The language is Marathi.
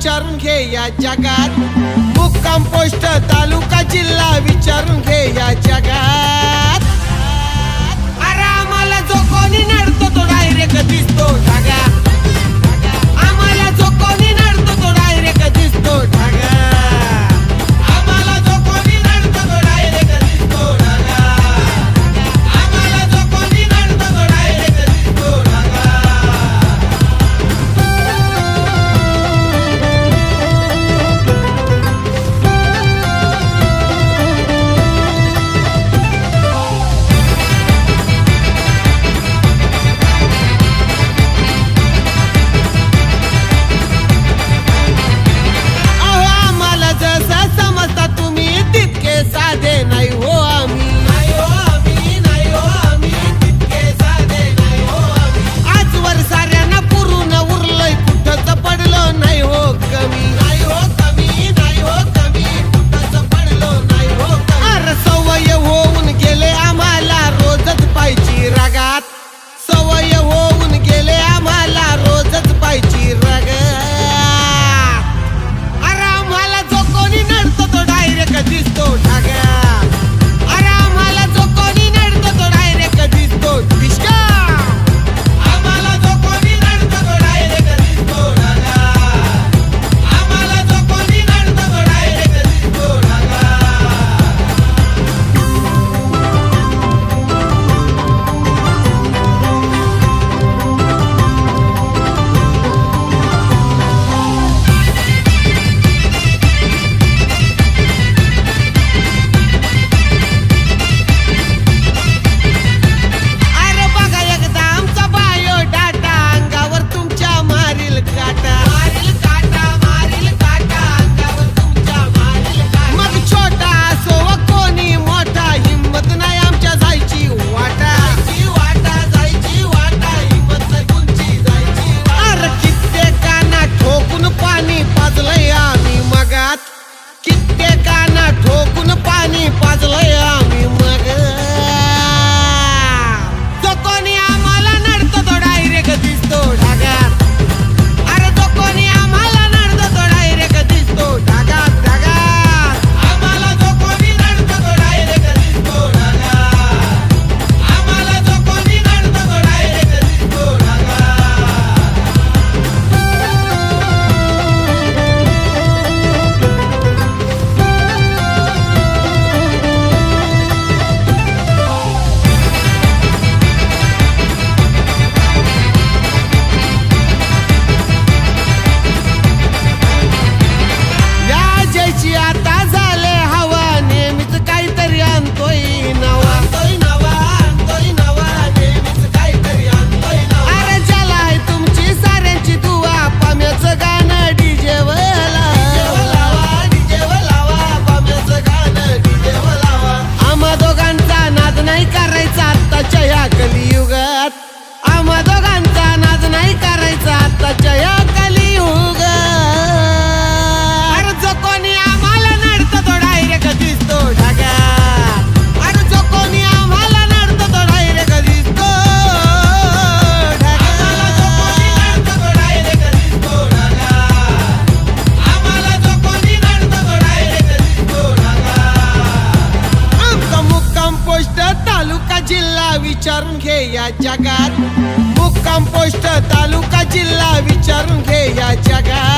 विचारून घे या जगात. मुक्काम पोस्ट तालुका जिल्हा आताच्या या कलियुगात आम्हा दोघांचा नाच नाही करायचा आताच्या या विचारून घे या जगात. बुक कंपोस्ट तालुका जिल्हा विचारून घे या जगात.